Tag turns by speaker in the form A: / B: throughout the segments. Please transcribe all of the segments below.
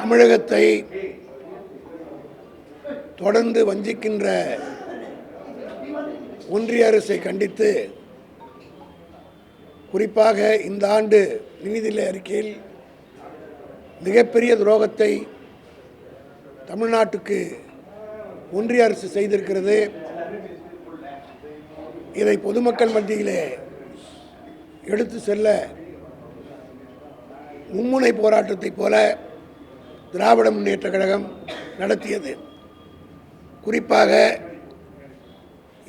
A: தமிழகத்தை தொடர்ந்து வஞ்சிக்கின்ற ஒன்றிய அரசை கண்டித்து குறிப்பாக இந்த ஆண்டு நிதிநிலை அறிக்கையில் மிகப்பெரிய துரோகத்தை தமிழ்நாட்டுக்கு ஒன்றிய அரசு செய்திருக்கிறது. இதை பொதுமக்கள் மத்தியிலே எடுத்து செல்ல மும்முனை போராட்டத்தைப் போல திராவிட முன்னேற்ற கழகம் நடத்தியது. குறிப்பாக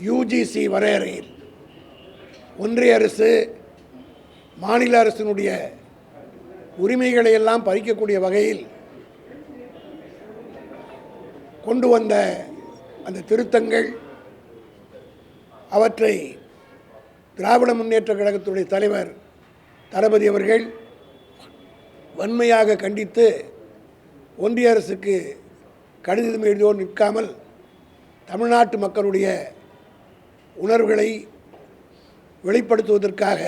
A: யூஜிசி வரையறையில் ஒன்றிய அரசு மாநில அரசினுடைய உரிமைகளை எல்லாம் பறிக்கக்கூடிய வகையில் கொண்டு வந்த அந்த திருத்தங்கள் அவற்றை திராவிட முன்னேற்ற கழகத்துடைய தலைவர் தளபதி அவர்கள் வன்மையாக கண்டித்து ஒன்றிய அரசுக்கு கடிதம் எழுதியோ நிற்காமல் தமிழ்நாட்டு மக்களுடைய உணர்வுகளை வெளிப்படுத்துவதற்காக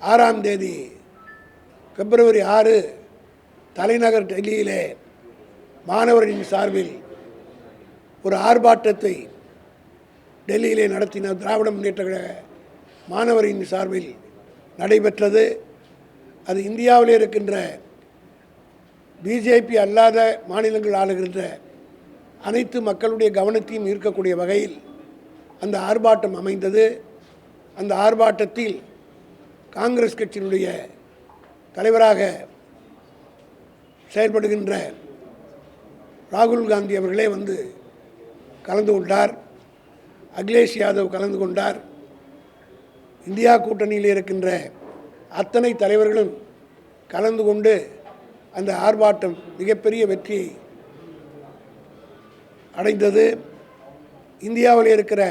A: ஆறாம் தேதி பிப்ரவரி ஆறு தலைநகர் டெல்லியிலே மாணவரின் சார்பில் ஒரு ஆர்ப்பாட்டத்தை டெல்லியிலே நடத்தின திராவிட முன்னேற்ற கழக மாணவரின் சார்பில் நடைபெற்றது. அது இந்தியாவிலே இருக்கின்ற பிஜேபி அல்லாத மாநிலங்கள் ஆளுகின்ற அனைத்து மக்களுடைய கவனத்தையும் ஈர்க்கக்கூடிய வகையில் அந்த ஆர்ப்பாட்டம் அமைந்தது. அந்த ஆர்ப்பாட்டத்தில் காங்கிரஸ் கட்சியினுடைய தலைவராக செயல்படுகின்ற ராகுல் காந்தி அவர்களே வந்து கலந்து கொண்டார். அகிலேஷ் யாதவ் கலந்து கொண்டார். இந்தியா கூட்டணியில் இருக்கின்ற அத்தனை தலைவர்களும் கலந்து கொண்டு அந்த ஆர்ப்பாட்டம் மிகப்பெரிய வெற்றியை அடைந்தது. இந்தியாவில் இருக்கிற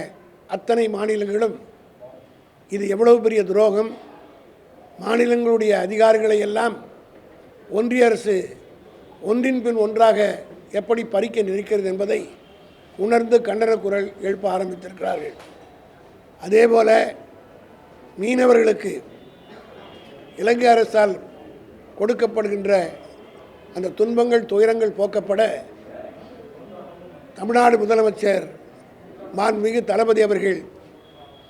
A: அத்தனை மாநிலங்களும் இது எவ்வளவு பெரிய துரோகம். மாநிலங்களுடைய அதிகாரிகளை எல்லாம் ஒன்றிய அரசு ஒன்றின் பின் ஒன்றாக எப்படி பறிக்க நிற்கிறது என்பதை உணர்ந்து கண்டன குரல் எழுப்ப ஆரம்பித்திருக்கிறார்கள். அதேபோல மீனவர்களுக்கு இலங்கை அரசால் கொடுக்கப்படுகின்ற அந்த துன்பங்கள் துயரங்கள் போக்கப்பட தமிழ்நாடு முதலமைச்சர் மாண்புமிகு தளபதி அவர்கள்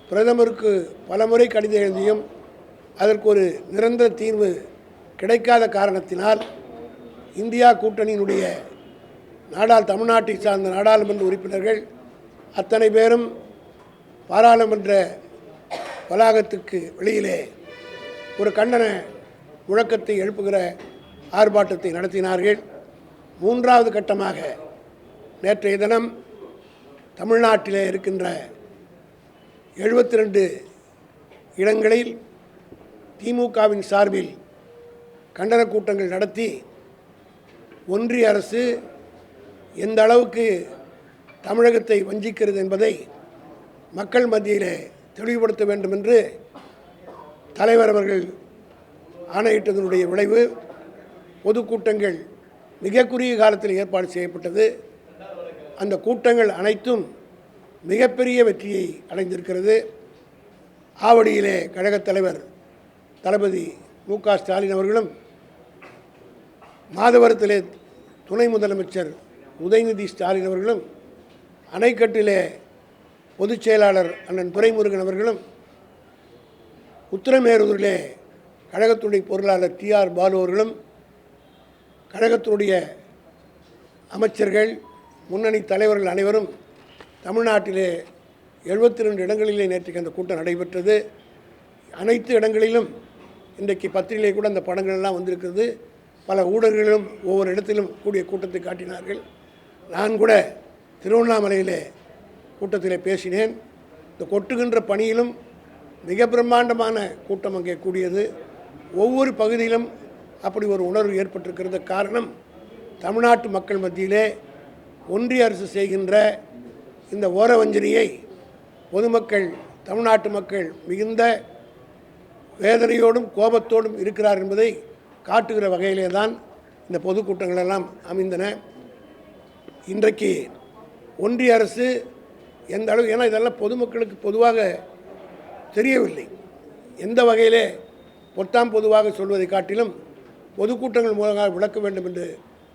A: பிரதமருக்கு பலமுறை கடிதம் எழுதியும் அதற்கு ஒரு நிரந்தர தீர்வு கிடைக்காத காரணத்தினால் இந்தியா கூட்டணியினுடைய நாடாள் தமிழ்நாட்டை சார்ந்த நாடாளுமன்ற உறுப்பினர்கள் அத்தனை பேரும் பாராளுமன்ற வளாகத்துக்கு வெளியிலே ஒரு கண்டன முழக்கத்தை எழுப்புகிற ஆர்ப்பாட்டத்தை நடத்தினார்கள். மூன்றாவது கட்டமாக நேற்றைய தினம் தமிழ்நாட்டிலே இருக்கின்ற எழுபத்தி ரெண்டு இடங்களில் திமுகவின் சார்பில் கண்டன கூட்டங்கள் நடத்தி ஒன்றிய அரசு எந்த அளவுக்கு தமிழகத்தை வஞ்சிக்கிறது என்பதை மக்கள் மத்தியிலே தெளிவுபடுத்த வேண்டும் என்று தலைவர் அவர்கள் ஆணையிட்டதனுடைய விளைவு. பொதுக்கூட்டங்கள் மிக குறுகிய காலத்தில் ஏற்பாடு செய்யப்பட்டது. அந்த கூட்டங்கள் அனைத்தும் மிகப்பெரிய வெற்றியை அடைந்திருக்கிறது. ஆவடியிலே கழகத் தலைவர் தளபதி மு க ஸ்டாலின் அவர்களும் மாதவரத்திலே துணை முதலமைச்சர் உதயநிதி ஸ்டாலின் அவர்களும் அணைக்கட்டிலே பொதுச் செயலாளர் அண்ணன் துரைமுருகன் அவர்களும் உத்திரமேரூரிலே கழகத்துடைய பொருளாளர் டி ஆர் பாலு அவர்களும் கழகத்தினுடைய அமைச்சர்கள் முன்னணி தலைவர்கள் அனைவரும் தமிழ்நாட்டிலே எழுபத்தி ரெண்டு இடங்களிலே நேற்றுக்கு அந்த கூட்டம் நடைபெற்றது. அனைத்து இடங்களிலும் இன்றைக்கு பத்திரிகை கூட அந்த படங்கள் எல்லாம் வந்திருக்கிறது. பல ஊடகங்களிலும் ஒவ்வொரு இடத்திலும் கூடிய கூட்டத்தை காட்டினார்கள். நான் கூட திருவண்ணாமலையிலே கூட்டத்திலே பேசினேன். இந்த கொட்டுகின்ற பணியிலும் மிக பிரம்மாண்டமான கூட்டம் அங்கே கூடியது. ஒவ்வொரு பகுதியிலும் அப்படி ஒரு உணர்வு ஏற்பட்டிருக்கிறது. காரணம் தமிழ்நாட்டு மக்கள் மத்தியிலே ஒன்றிய அரசு செய்கின்ற இந்த ஓரவஞ்சனையை பொதுமக்கள் தமிழ்நாட்டு மக்கள் மிகுந்த வேதனையோடும் கோபத்தோடும் இருக்கிறார் என்பதை காட்டுகிற வகையிலே தான் இந்த பொதுக்கூட்டங்கள் எல்லாம் அமைந்தன. இன்றைக்கு ஒன்றிய அரசு எந்த அளவு ஏன்னா இதெல்லாம் பொதுமக்களுக்கு பொதுவாக தெரியவில்லை. எந்த வகையிலே பொத்தாம் பொதுவாக சொல்வதை காட்டிலும் பொதுக்கூட்டங்கள் மூலமாக விளக்க வேண்டும் என்று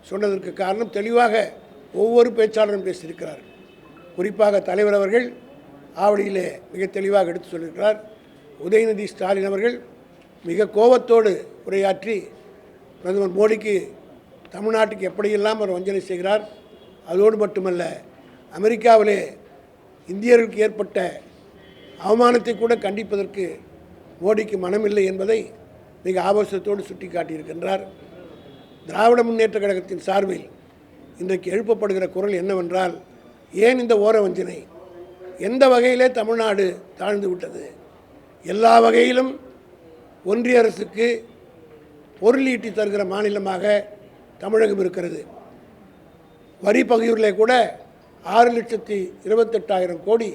A: சொன்னதற்கு காரணம் தெளிவாக ஒவ்வொரு பேச்சாளரும் பேசியிருக்கிறார். குறிப்பாக தலைவர் அவர்கள் ஆவடியிலே மிக தெளிவாக எடுத்து சொல்லியிருக்கிறார். உதயநிதி ஸ்டாலின் அவர்கள் மிக கோபத்தோடு உரையாற்றி பிரதமர் மோடிக்கு தமிழ்நாட்டுக்கு எப்படியெல்லாம் அவர் வஞ்சனை செய்கிறார் அதோடு மட்டுமல்ல அமெரிக்காவிலே இந்தியர்களுக்கு ஏற்பட்ட அவமானத்தை கூட கண்டிப்பதற்கு மோடிக்கு மனமில்லை என்பதை மிக ஆபாசத்தோடு சுட்டிக்காட்டியிருக்கின்றார். திராவிட முன்னேற்ற கழகத்தின் சார்பில் இன்றைக்கு எழுப்பப்படுகிற குரல் என்னவென்றால் ஏன் இந்த ஓர வஞ்சனை? எந்த வகையிலே தமிழ்நாடு தாழ்ந்து விட்டது? எல்லா வகையிலும் ஒன்றிய அரசுக்கு பொருள் ஈட்டி தருகிற மாநிலமாக தமிழகம் இருக்கிறது. வரி பகிர்விலே கூட ஆறு லட்சத்தி இருபத்தெட்டாயிரம் கோடி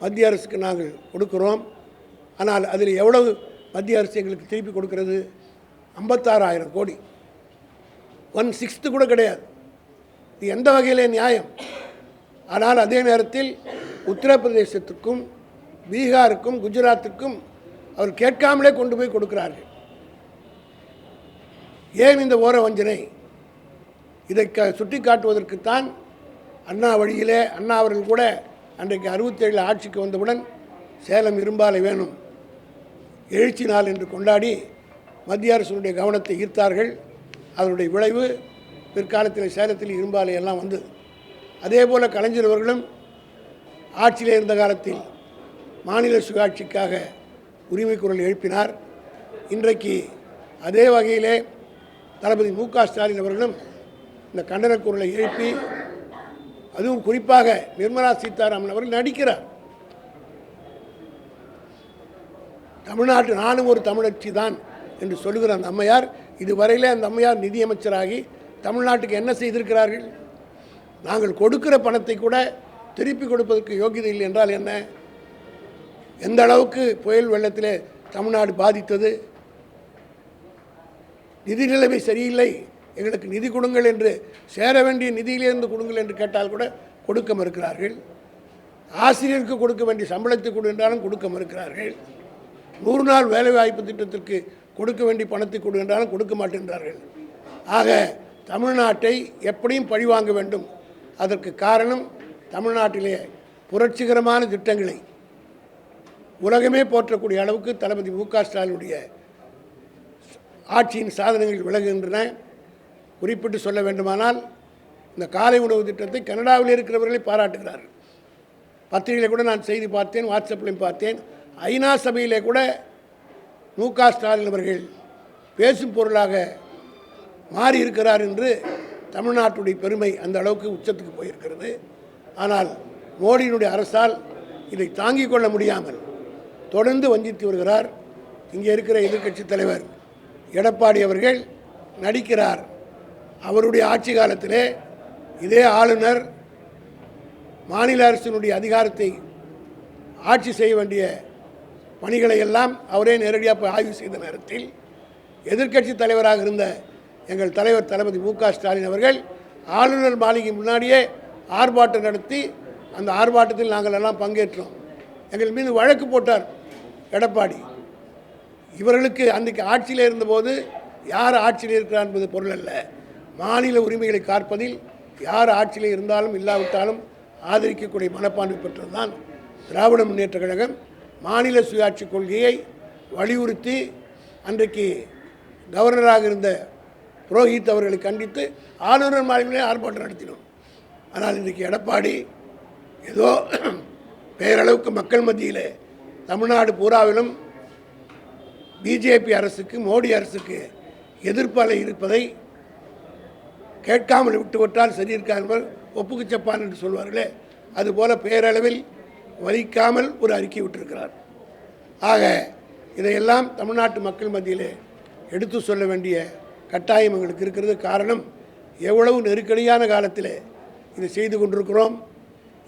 A: மத்திய அரசுக்கு நாங்கள் கொடுக்கிறோம். ஆனால் அதில் எவ்வளவு மத்திய அரசு எங்களுக்கு திருப்பி கொடுக்கறது ஐம்பத்தாறாயிரம் கோடி. ஒன் சிக்ஸ்த்து கூட கிடையாது. இது எந்த வகையிலே நியாயம்? ஆனால் அதே நேரத்தில் உத்தரப்பிரதேசத்துக்கும் பீகாருக்கும் குஜராத்துக்கும் அவர் கேட்காமலே கொண்டு போய் கொடுக்கிறார்கள். ஏன் இந்த ஓர வஞ்சனை? இதை க சுட்டி காட்டுவதற்குத்தான் அண்ணா வழியிலே அண்ணா அவர்கள் கூட அன்றைக்கு அறுபத்தேழில் ஆட்சிக்கு வந்தவுடன் சேலம் இரும்பாலை வேணும். எழுச்சி நாள் என்று கொண்டாடி மத்திய அரசினுடைய கவனத்தை ஈர்த்தார்கள். அதனுடைய விளைவு பிற்காலத்தில் சேலத்தில் இரும்பாலை எல்லாம் வந்தது. அதே போல் கலைஞர் அவர்களும் ஆட்சியில் இருந்த காலத்தில் மாநில சுயாட்சிக்காக உரிமை குரல் எழுப்பினார். இன்றைக்கு அதே வகையிலே தளபதி மு க ஸ்டாலின் அவர்களும் இந்த கண்டன குரலை எழுப்பி அதுவும் குறிப்பாக நிர்மலா சீதாராமன் அவர்கள் நடிக்கிறார். தமிழ்நாட்டு நானும் ஒரு தமிழச்சி தான் என்று சொல்லுகிற அந்த அம்மையார் இதுவரையிலே அந்த அம்மையார் நிதியமைச்சராகி தமிழ்நாட்டுக்கு என்ன செய்திருக்கிறார்கள்? நாங்கள் கொடுக்கிற பணத்தை கூட திருப்பி கொடுப்பதற்கு யோகியதை இல்லை என்றால் என்ன? எந்த அளவுக்கு புயல் வெள்ளத்தில் தமிழ்நாடு பாதித்தது? நிதி நிலைமை சரியில்லை எங்களுக்கு நிதி கொடுங்கள் என்று சேர வேண்டிய நிதியிலிருந்து கொடுங்கள் என்று கேட்டால் கூட கொடுக்க மறுக்கிறார்கள். ஆசிரியருக்கு கொடுக்க வேண்டிய சம்பளத்தை கொடு என்றாலும் கொடுக்க மறுக்கிறார்கள். நூறு நாள் வேலைவாய்ப்பு திட்டத்திற்கு கொடுக்க வேண்டிய பணத்தை கொடு என்றாலும் கொடுக்க மாட்டேன்றார்கள். ஆக தமிழ்நாட்டை எப்படியும் பழிவாங்க வேண்டும். அதற்கு காரணம் தமிழ்நாட்டிலே புரட்சிகரமான திட்டங்களை உலகமே போற்றக்கூடிய அளவுக்கு தளபதி மு க ஸ்டாலினுடைய ஆட்சியின் சாதனைகள் விலகுகின்றன. குறிப்பிட்டு சொல்ல வேண்டுமானால் இந்த காலை உணவு திட்டத்தை கனடாவில் இருக்கிறவர்களை பாராட்டுகிறார்கள். பத்திரிகையில் கூட நான் செய்தி பார்த்தேன் வாட்ஸ்அப்லையும் பார்த்தேன். ஐநா சபையிலே கூட மு க ஸ்டாலின் அவர்கள் பேசும் பொருளாக மாறி இருக்கிறார் என்று தமிழ்நாட்டுடைய பெருமை அந்த அளவுக்கு உச்சத்துக்கு போயிருக்கிறது. ஆனால் மோடியினுடைய அரசால் இதை தாங்கிக் கொள்ள முடியாமல் தொடர்ந்து வஞ்சித்து வருகிறார். இங்கே இருக்கிற எதிர்க்கட்சி தலைவர் எடப்பாடி அவர்கள் நடிக்கிறார். அவருடைய ஆட்சி காலத்திலே இதே ஆளுநர் மாநில அரசினுடைய அதிகாரத்தை ஆட்சி செய்ய வேண்டிய பணிகளை எல்லாம் அவரே நேரடியாக போய் ஆய்வு செய்த நேரத்தில் எதிர்க்கட்சி தலைவராக இருந்த எங்கள் தலைவர் தளபதி மு ஸ்டாலின் அவர்கள் ஆளுநர் மாளிகை முன்னாடியே ஆர்ப்பாட்டம் நடத்தி அந்த ஆர்ப்பாட்டத்தில் நாங்கள் எல்லாம் பங்கேற்றோம். எங்கள் மீது வழக்கு போட்டார் எடப்பாடி. இவர்களுக்கு அன்றைக்கு ஆட்சியில் இருந்தபோது யார் ஆட்சியில் இருக்கிறார் என்பது பொருள் அல்ல. மாநில உரிமைகளை காப்பதில் யார் ஆட்சியில் இருந்தாலும் இல்லாவிட்டாலும் ஆதரிக்கக்கூடிய மனப்பான்மை பெற்றதுதான் திராவிட முன்னேற்ற கழகம். மாநில சுயாட்சி கொள்கையை வலியுறுத்தி அன்றைக்கு கவர்னராக இருந்த புரோஹித் அவர்களை கண்டித்து ஆளுநர் மாளிகையிலே ஆர்ப்பாட்டம் நடத்தினோம். ஆனால் இன்றைக்கு எடப்பாடி ஏதோ பெயரளவுக்கு மக்கள் மத்தியில் தமிழ்நாடு பூராவிலும் பிஜேபி அரசுக்கு மோடி அரசுக்கு எதிர்ப்பலை இருப்பதை கேட்காமல் விட்டுவிட்டால் சரி இருக்காமல் ஒப்புக்கு சப்பான் என்று சொல்வார்களே. அதுபோல பேரளவில் வலிக்காமல் ஒரு அறிக்கை விட்டிருக்கிறார். ஆக இதையெல்லாம் தமிழ்நாட்டு மக்கள் மத்தியிலே எடுத்து சொல்ல வேண்டிய கட்டாயம் எங்களுக்கு இருக்கிறது. காரணம் எவ்வளவு நெருக்கடியான காலத்தில் இதை செய்து கொண்டிருக்கிறோம்.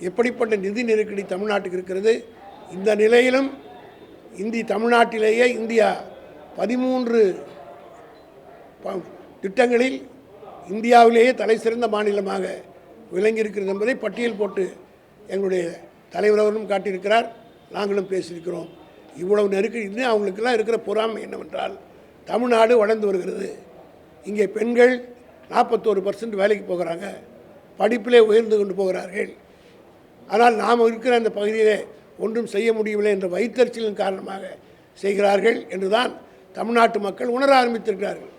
A: எப்படிப்பட்ட நிதி நெருக்கடி தமிழ்நாட்டுக்கு இருக்கிறது. இந்த நிலையிலும் இந்தி தமிழ்நாட்டிலேயே இந்தியா பதிமூன்று ப- திட்டங்களில் இந்தியாவிலேயே தலை சிறந்த மாநிலமாக விளங்கியிருக்கிறது என்பதை பட்டியல் போட்டு எங்களுடைய தலைவர் அவர்களும் காட்டியிருக்கிறார். நாங்களும் பேசியிருக்கிறோம். இவ்வளவு நெருக்கடி இன்னும் அவங்களுக்கெல்லாம் இருக்கிற பொறாமை என்னவென்றால் தமிழ்நாடு வளர்ந்து வருகிறது. இங்கே பெண்கள் நாற்பத்தோரு பர்சன்ட் வேலைக்கு போகிறாங்க. படிப்பிலே உயர்ந்து கொண்டு போகிறார்கள். ஆனால் நாம் இருக்கிற அந்த பகுதியிலே ஒன்றும் செய்ய முடியவில்லை என்ற வைத்தறிச்சலின் காரணமாக செய்கிறார்கள் என்றுதான் தமிழ்நாட்டு மக்கள் உணர ஆரம்பித்திருக்கிறார்கள்.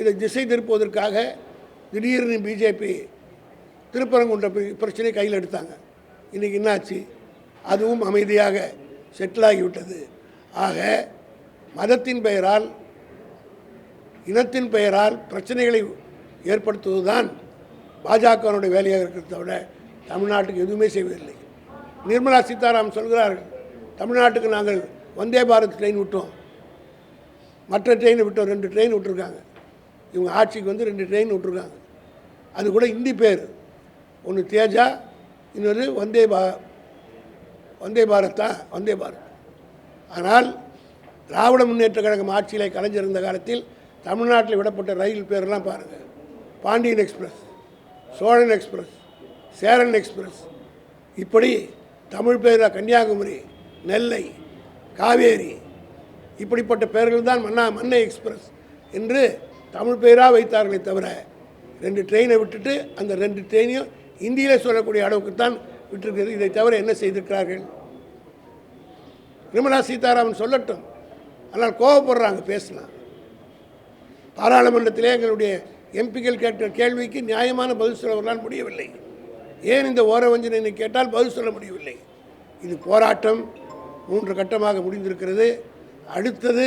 A: இதை திசை திருப்புவதற்காக திடீர்னு பிஜேபி திருப்பரங்குன்ற பிரச்சனையை கையில் எடுத்தாங்க. இன்றைக்கி என்னாச்சு? அதுவும் அமைதியாக செட்டில் ஆகிவிட்டது. ஆக மதத்தின் பெயரால் இனத்தின் பெயரால் பிரச்சனைகளை ஏற்படுத்துவதுதான் பாஜகவினுடைய வேலையாக இருக்கிறத விட தமிழ்நாட்டுக்கு எதுவுமே செய்வதில்லை. நிர்மலா சீதாராமன் சொல்கிறார்கள் தமிழ்நாட்டுக்கு நாங்கள் வந்தே பாரத் ட்ரெயின் விட்டோம். மற்ற ட்ரெயினை விட்டோம் ரெண்டு ட்ரெயின் விட்டுருக்காங்க. இவங்க ஆட்சிக்கு வந்து ரெண்டு ட்ரெயின் விட்டுருக்காங்க. அது கூட இந்தி பேர். ஒன்று தேஜா இன்னொரு வந்தே பா வந்தே பாரத் தான் வந்தே பாரத். ஆனால் திராவிட முன்னேற்ற கழகம் ஆட்சியில் கலைஞர் காலத்தில் தமிழ்நாட்டில் விடப்பட்ட ரயில் பேரெல்லாம் பாருங்கள் Pandian express Cholan express Cheran express. இப்படி தமிழ் பேரில் கன்னியாகுமரி நெல்லை காவேரி இப்படிப்பட்ட பெயர்கள் தான் மன்னா மன்னை எக்ஸ்பிரஸ் என்று தமிழ் பெயராக வைத்தார்களே தவிர ரெண்டு ட்ரெயினை விட்டுட்டு அந்த ரெண்டு ட்ரெயினையும் இந்தியில் சொல்லக்கூடிய அளவுக்கு தான் விட்டிருக்கிறது. இதை தவிர என்ன செய்திருக்கிறார்கள்? நிர்மலா சீதாராமன் சொல்லட்டும். ஆனால் கோவப்படுறாங்க பேசலாம். பாராளுமன்றத்திலே எங்களுடைய எம்பிக்கள் கேட்ட கேள்விக்கு நியாயமான பதில் சொல்லவர்களால் முடியவில்லை. ஏன் இந்த ஓர வஞ்சனை கேட்டால் பதில் சொல்ல முடியவில்லை. இது போராட்டம். மூன்று கட்டமாக முடிந்திருக்கிறது. அடுத்தது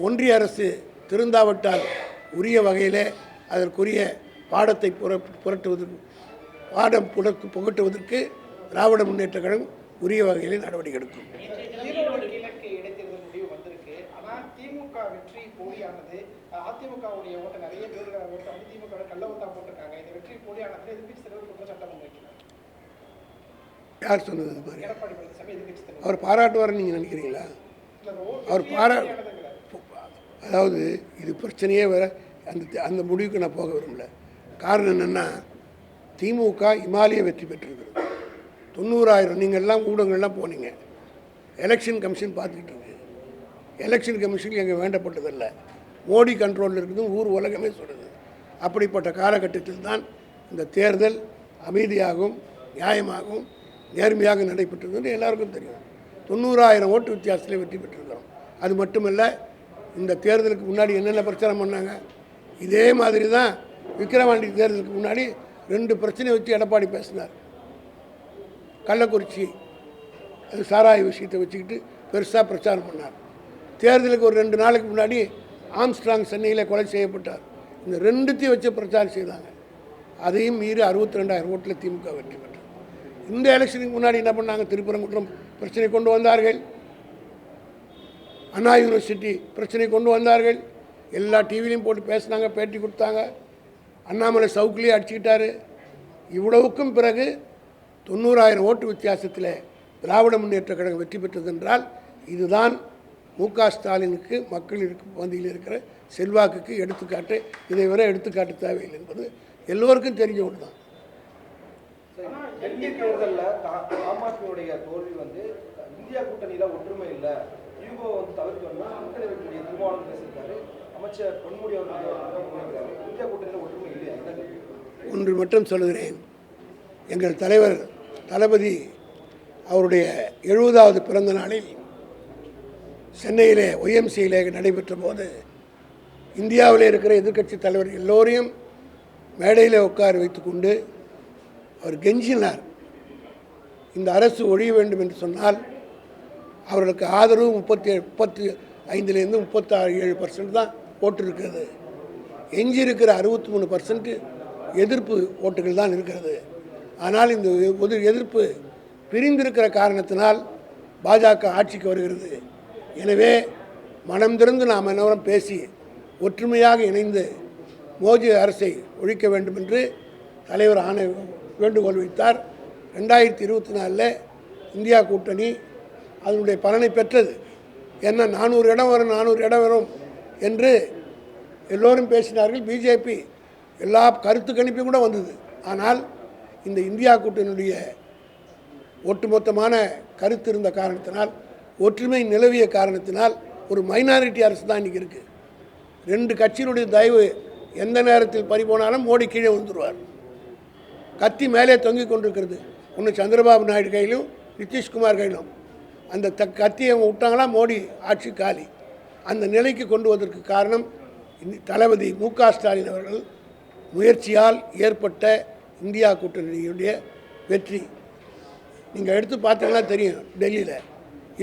A: ஒன்றிய அரசு திருந்தாவிட்டால் உரிய வகையிலே அதற்குரிய பாடத்தை புற புரட்டுவதற்கு பாடம் புரட்டு புகட்டுவதற்கு திராவிட முன்னேற்ற கழகம் உரிய வகையிலே நடவடிக்கை எடுக்கும். யார் சொன்னது அது மாதிரி அவர் பாராட்டுவார்னு நீங்கள் நினைக்கிறீங்களா? அவர் பாரா. அதாவது இது பிரச்சனையே வேற. அந்த அந்த முடிவுக்கு நான் போக விரும்பல. காரணம் என்னென்னா திமுக இமாலய வெற்றி பெற்றிருக்கிறது தொண்ணூறாயிரம் நீங்கள்லாம் ஊடகங்கள்லாம் போனீங்க. எலெக்ஷன் கமிஷன் பார்த்துக்கிட்டு இருக்கு எலெக்ஷன் கமிஷன் எங்கே வேண்டப்பட்டதில்லை. மோடி கண்ட்ரோலில் இருக்குது ஊர் உலகமே சொல்லுது. அப்படிப்பட்ட காலகட்டத்தில் தான் இந்த தேர்தல் அமைதியாகவும் நியாயமாகவும் நேர்மையாக நடைபெற்றது என்று எல்லாருக்கும் தெரியும். தொண்ணூறாயிரம் ஓட்டு வித்தியாசத்தில் வெற்றி பெற்றிருக்கிறோம். அது மட்டுமல்ல இந்த தேர்தலுக்கு முன்னாடி என்னென்ன பிரச்சாரம் பண்ணாங்க? இதே மாதிரி தான் விக்கிரவாண்டி தேர்தலுக்கு முன்னாடி ரெண்டு பிரச்சனையை வச்சு எடப்பாடி பேசினார். கள்ளக்குறிச்சி அது சாராய விஷயத்தை வச்சுக்கிட்டு பெருசாக பிரச்சாரம் பண்ணார். தேர்தலுக்கு ஒரு ரெண்டு நாளைக்கு முன்னாடி ஆம்ஸ்ட்ராங் சென்னையில் கொலை செய்யப்பட்டார். இந்த ரெண்டுத்தையும் வச்சு பிரச்சாரம் செய்தாங்க. அதையும் மீறி அறுபத்தி ரெண்டாயிரம் ஓட்டில் திமுக வெற்றி பெற்றார் இந்த எலெக்ஷனுக்கு முன்னாடி என்ன பண்ணாங்க? திருப்பரங்குன்றம் பிரச்சனை கொண்டு வந்தார்கள். அண்ணா யூனிவர்சிட்டி பிரச்சனை கொண்டு வந்தார்கள். எல்லா டிவிலையும் போட்டு பேசினாங்க பேட்டி கொடுத்தாங்க. அண்ணாமலை சவுக்கிலேயே அடிச்சுக்கிட்டாரு. இவ்வளவுக்கும் பிறகு தொண்ணூறாயிரம் ஓட்டு வித்தியாசத்தில் திராவிட முன்னேற்ற கழகம் வெற்றி பெற்றது என்றால் இதுதான் மு க ஸ்டாலினுக்கு மக்கள் இருக்கும் பகுதியில் இருக்கிற செல்வாக்குக்கு எடுத்துக்காட்டு. இதை வரை எடுத்துக்காட்டு தேவையில்லை என்பது எல்லோருக்கும் தெரிஞ்ச ஒன்று தான்
B: டெல்லி தேர்தலில் ஆம் தோல்வி வந்து இந்தியா கூட்டணியில் ஒற்றுமை இல்லை. யூகோ வந்து பேசியிருக்காரு. அமைச்சர் பொன்முடி அவர்கள் இந்தியா ஒற்றுமை இல்லையா?
A: ஒன்று மட்டும் சொல்லுகிறேன். எங்கள் தலைவர் தளபதி அவருடைய எழுபதாவது பிறந்த நாளில் சென்னையிலே ஒய்எம்சியிலே நடைபெற்ற போது இந்தியாவில் இருக்கிற எதிர்க்கட்சி தலைவர் எல்லோரையும் மேடையில் உட்கார வைத்துக்கொண்டு அவர் கெஞ்சினார். இந்த அரசு ஒழிய வேண்டும் என்று சொன்னால் அவர்களுக்கு ஆதரவு முப்பத்தி முப்பத்தி ஐந்துலேருந்து முப்பத்தாறு ஏழு பர்சன்ட் தான் போட்டிருக்கிறது. எஞ்சியிருக்கிற அறுபத்தி மூணு பர்சன்ட் எதிர்ப்பு ஓட்டுகள் தான் இருக்கிறது. ஆனால் இந்த எதிர்ப்பு பிரிந்திருக்கிற காரணத்தினால் பாஜக ஆட்சிக்கு வருகிறது. எனவே மனம் திறந்து நாம் என்னவரும் பேசி ஒற்றுமையாக இணைந்து மோடி அரசை ஒழிக்க வேண்டும் என்று தலைவர் ஆணை வேண்டுகோள் வைத்தார். ரெண்டாயிரத்தி இருபத்தி நாலில் இந்தியா கூட்டணி அதனுடைய பலனை பெற்றது. என்ன நானூறு இடம் வரும் நானூறு இடம் வரும். என்று எல்லோரும் பேசினார்கள். பிஜேபி எல்லா கருத்து கணிப்பும் கூட வந்தது. ஆனால் இந்த இந்தியா கூட்டணியுடைய ஒட்டுமொத்தமான கருத்து இருந்த காரணத்தினால் ஒற்றுமை நிலவிய காரணத்தினால் ஒரு மைனாரிட்டி அரசு தான் இன்றைக்கி இருக்குது ரெண்டு கட்சியினுடைய தயவு எந்த நேரத்தில் பறிபோனாலும் மோடி கீழே வந்துடுவார் கத்தி மேலே தொங்கிக் கொண்டிருக்கிறது. ஒன்று சந்திரபாபு நாயுடு கையிலும் நிதிஷ்குமார் கையிலும். அந்த த கத்தியை விட்டாங்களா மோடி ஆட்சி காலி. அந்த நிலைக்கு கொண்டு வந்ததற்கு காரணம் தளபதி மு க ஸ்டாலின் அவர்கள் முயற்சியால் ஏற்பட்ட இந்தியா கூட்டணியுடைய வெற்றி. நீங்கள் எடுத்து பார்த்தீங்கன்னா தெரியும் டெல்லியில்.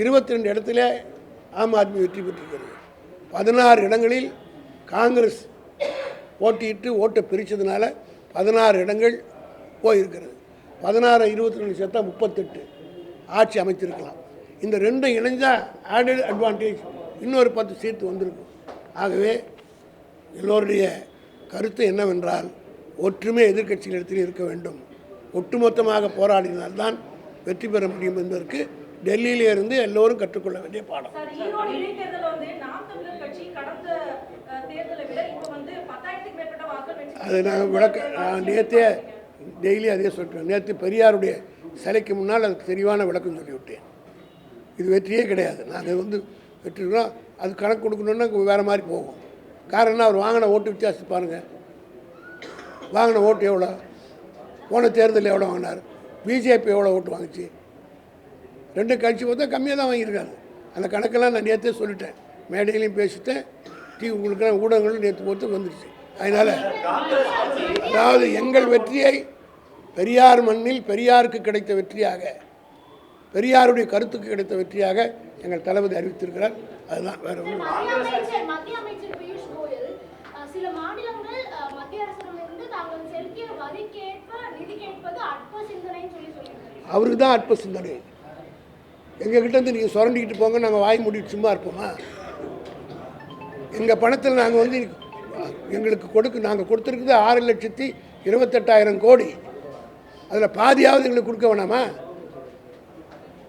A: இருபத்தி ரெண்டு இடத்துல ஆம் ஆத்மி வெற்றி பெற்றிருக்கிறது. பதினாறு இடங்களில் காங்கிரஸ் போட்டியிட்டு ஓட்டை பிரித்ததுனால பதினாறு இடங்கள் போயிருக்கிறது. பதினாறு இருபத்தி ரெண்டு சேர்த்தா முப்பத்தெட்டு ஆட்சி அமைச்சிருக்கலாம் இந்த ரெண்டும் இணைஞ்சால் ஆடட் அட்வான்டேஜ் இன்னொரு பத்து சீட்டு வந்திருக்கும் ஆகவே எல்லோருடைய கருத்து என்னவென்றால் ஒற்றுமை எதிர்க்கட்சிகளிடத்தில் இருக்க வேண்டும். ஒட்டுமொத்தமாக போராடினால்தான் வெற்றி பெற முடியும் என்பதற்கு டெல்லியிலே இருந்து எல்லோரும் கற்றுக்கொள்ள வேண்டிய பாடம். அது நாங்கள் விளக்க நான் நேற்றே டெய்லி அதே சொல்லிட்டேன் நேற்று பெரியாருடைய சிலைக்கு முன்னால் அதுக்கு தெளிவான விளக்கம் சொல்லிவிட்டேன். இது வெற்றியே கிடையாது. நாங்கள் வந்து வெற்றிக்கிறோம் அது கணக்கு கொடுக்கணுன்னா வேறு மாதிரி போகும். காரணம் அவர் வாங்கின ஓட்டு வித்தியாசம் பாருங்கள் வாங்கின ஓட்டு எவ்வளோ? போன தேர்தலில் எவ்வளோ வாங்கினார்? பிஜேபி எவ்வளோ ஓட்டு வாங்குச்சு? ரெண்டு கட்சி பார்த்தா கம்மியாக தான் வாங்கியிருக்காரு அந்த கணக்கெல்லாம் நான் நேற்றே சொல்லிட்டேன். மேடையிலையும் பேசிட்டேன். டிவி உங்களுக்கு ஊடகங்களும் நேற்று பொறுத்து வந்துடுச்சு அதனால் அதாவது எங்கள் வெற்றியை பெரியார் மண்ணில் பெரியாருக்கு கிடைத்த வெற்றியாக பெரியாருடைய கருத்துக்கு கிடைத்த வெற்றியாக எங்கள் தளபதி அறிவித்திருக்கிறார். அதுதான் வேற அவருக்கு தான் அற்ப சிந்தனை. எங்ககிட்ட இருந்து நீங்கள் சுரண்டிக்கிட்டு போங்க நாங்கள் வாய் மூடிட்டு சும்மா இருப்போமா? எங்கள் பணத்தில் நாங்கள் வந்து எங்களுக்கு கொடுக்க நாங்கள் கொடுத்துருக்குது ஆறு லட்சத்தி இருபத்தெட்டாயிரம் கோடி. அதில் பாதியாவது எங்களுக்கு கொடுக்க வேணாமா?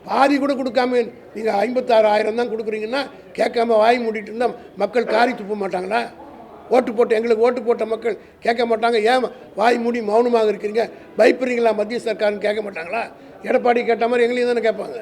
A: பாதி கூட கொடுக்காம நீங்கள் ஐம்பத்தாறு ஆயிரம் தான் கொடுக்குறீங்கன்னா கேட்காம வாய் மூடிட்டு இருந்தால் மக்கள் காரி துப்ப மாட்டாங்களா? ஓட்டு போட்டு எங்களுக்கு ஓட்டு போட்ட மக்கள் கேட்க மாட்டாங்க. ஏன் வாய் மூடி மௌனமாக இருக்கிறீங்க? பயப்படுறீங்களா மத்திய சர்க்காருன்னு கேட்க மாட்டாங்களா? எடப்பாடி கேட்ட மாதிரி எங்களையும் தானே கேட்பாங்க.